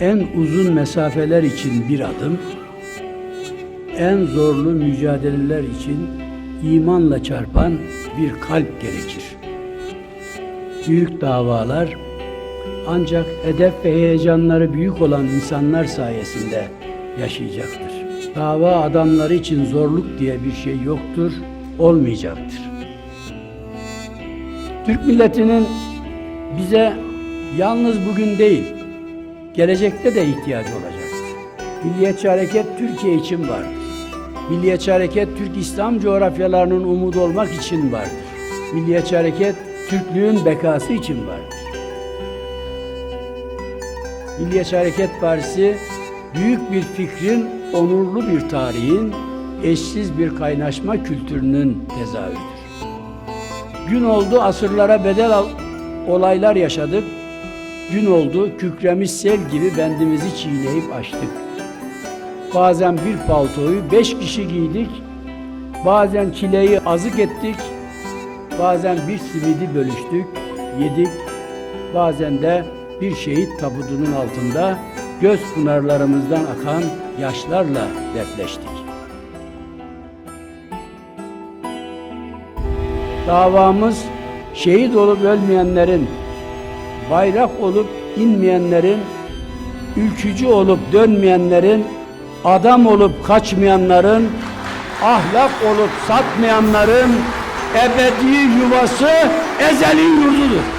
en uzun mesafeler için bir adım, en zorlu mücadeleler için imanla çarpan bir kalp gerekir. Büyük davalar ancak hedef ve heyecanları büyük olan insanlar sayesinde yaşayacaktır. Dava adamları için zorluk diye bir şey yoktur, olmayacaktır. Türk milletinin bize yalnız bugün değil, gelecekte de ihtiyacı olacaktır. Milliyetçi Hareket Türkiye için vardır. Milliyetçi Hareket Türk İslam coğrafyalarının umudu olmak için vardır. Milliyetçi Hareket Türklüğün bekası için vardır. Milliyetçi Hareket Partisi büyük bir fikrin, onurlu bir tarihin, eşsiz bir kaynaşma kültürünün tezahürüdür. Gün oldu asırlara bedel al- olaylar yaşadık. Gün oldu kükremiş sel gibi bendimizi çiğneyip açtık. Bazen bir paltoyu beş kişi giydik. Bazen çileyi azık ettik. Bazen bir simidi bölüştük, yedik. Bazen de bir şehit tabudunun altında göz pınarlarımızdan akan yaşlarla dertleştik. Davamız şehit olup ölmeyenlerin, bayrak olup inmeyenlerin, ülkücü olup dönmeyenlerin, adam olup kaçmayanların, ahlak olup satmayanların ebedi yuvası ezelin yurdudur.